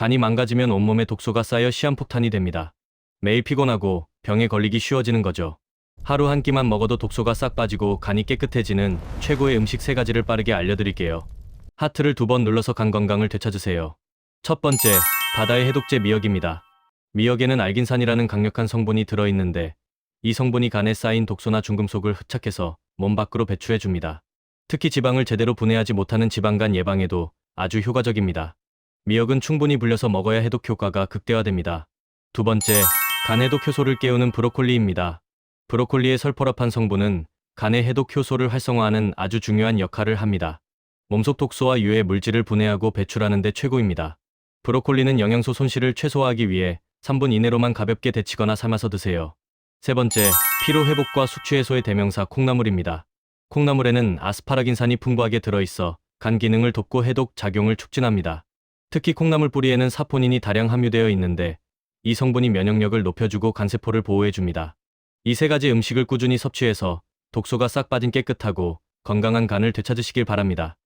간이 망가지면 온몸에 독소가 쌓여 시한폭탄이 됩니다. 매일 피곤하고 병에 걸리기 쉬워지는 거죠. 하루 한 끼만 먹어도 독소가 싹 빠지고 간이 깨끗해지는 최고의 음식 세 가지를 빠르게 알려드릴게요. 하트를 두 번 눌러서 간 건강을 되찾으세요. 첫 번째, 바다의 해독제 미역입니다. 미역에는 알긴산이라는 강력한 성분이 들어있는데 이 성분이 간에 쌓인 독소나 중금속을 흡착해서 몸 밖으로 배출해 줍니다. 특히 지방을 제대로 분해하지 못하는 지방간 예방에도 아주 효과적입니다. 미역은 충분히 불려서 먹어야 해독 효과가 극대화됩니다. 두 번째, 간 해독 효소를 깨우는 브로콜리입니다. 브로콜리의 설포랍한 성분은 간의 해독 효소를 활성화하는 아주 중요한 역할을 합니다. 몸속 독소와 유해 물질을 분해하고 배출하는 데 최고입니다. 브로콜리는 영양소 손실을 최소화하기 위해 3분 이내로만 가볍게 데치거나 삶아서 드세요. 세 번째, 피로 회복과 숙취 해소의 대명사 콩나물입니다. 콩나물에는 아스파라긴산이 풍부하게 들어있어 간 기능을 돕고 해독 작용을 촉진합니다. 특히 콩나물 뿌리에는 사포닌이 다량 함유되어 있는데 이 성분이 면역력을 높여주고 간세포를 보호해줍니다. 이 세 가지 음식을 꾸준히 섭취해서 독소가 싹 빠진 깨끗하고 건강한 간을 되찾으시길 바랍니다.